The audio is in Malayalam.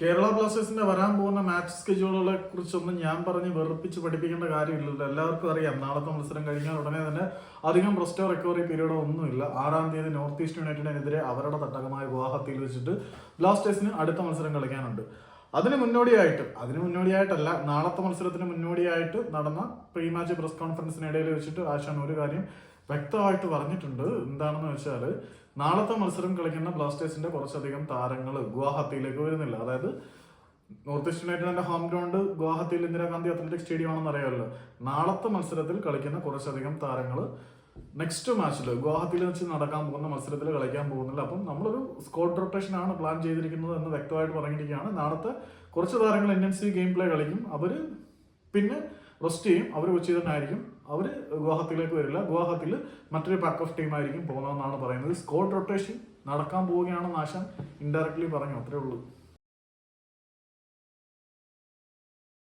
കേരള ബ്ലാസ്റ്റേഴ്സിന്റെ വരാൻ പോകുന്ന മാച്ച് സ്കെജ്യൂളുകളെ കുറിച്ചൊന്നും ഞാൻ പറഞ്ഞ് വെറുപ്പിച്ച് പഠിപ്പിക്കേണ്ട കാര്യമില്ലല്ലോ. എല്ലാവർക്കും അറിയാം. നാളത്തെ മത്സരം കഴിഞ്ഞാൽ ഉടനെ തന്നെ അധികം റെസ്റ്റോ റിക്കവറി പീരീഡോ ഒന്നുമില്ല. ആറാം തീയതി നോർത്ത് ഈസ്റ്റ് യുണൈറ്റഡിനെതിരെ അവരുടെ തട്ടകമായ ഗുവാഹത്തിയിൽ വെച്ചിട്ട് ബ്ലാസ്റ്റേഴ്സിന് അടുത്ത മത്സരം കളിക്കാനുണ്ട്. അതിന് മുന്നോടിയായിട്ട് അതിന് മുന്നോടിയായിട്ടല്ല നാളത്തെ മത്സരത്തിന് മുന്നോടിയായിട്ട് നടന്ന പ്രീ മാച്ച് പ്രസ് കോൺഫറൻസിനിടയിൽ വെച്ചിട്ട് ആശാൻ ഒരു കാര്യം വ്യക്തമായിട്ട് പറഞ്ഞിട്ടുണ്ട്. എന്താണെന്ന് വെച്ചാൽ നാളത്തെ മത്സരം കളിക്കുന്ന ബ്ലാസ്റ്റേഴ്സിന്റെ കുറച്ചധികം താരങ്ങൾ ഗുവാഹത്തിയിലേക്ക് വരുന്നില്ല. അതായത് നോർത്ത് ഈസ്റ്റ് യുണൈറ്റഡിന്റെ ഹോം ഗ്രൗണ്ട് ഗുവാഹത്തിയിൽ ഇന്ദിരാഗാന്ധി അത്ലറ്റിക് സ്റ്റേഡിയം ആണെന്ന് അറിയാമല്ലോ. നാളത്തെ മത്സരത്തിൽ കളിക്കുന്ന കുറച്ചധികം താരങ്ങൾ നെക്സ്റ്റ് മാച്ചിൽ ഗുവാഹത്തിയിൽ വെച്ച് നടക്കാൻ പോകുന്ന മത്സരത്തിൽ കളിക്കാൻ പോകുന്നില്ല. അപ്പം നമ്മളൊരു സ്കോഡ് റൊട്ടേഷൻ ആണ് പ്ലാൻ ചെയ്തിരിക്കുന്നത് എന്ന് വ്യക്തമായിട്ട് പറഞ്ഞിരിക്കുകയാണ്. നാളത്തെ കുറച്ച് താരങ്ങൾ ഇന്റൻസീവ് ഗെയിം പ്ലേ കളിക്കും. അവർ പിന്നെ റെസ്റ്റ് ചെയ്യും. അവർ കൊച്ചി തന്നെ ആയിരിക്കും. അവർ ഗുവാഹത്തിയിലേക്ക് വരില്ല. ഗുവാഹത്തിയിൽ മറ്റൊരു പാക്ക് ഓഫ് ടീം ആയിരിക്കും പോകുന്നതെന്നാണ് പറയുന്നത്. സ്കോഡ് റൊട്ടേഷൻ നടക്കാൻ പോവുകയാണെന്ന് ആശാൻ ഇൻഡയറക്ട്ലി പറഞ്ഞു. അത്രേ ഉള്ളൂ.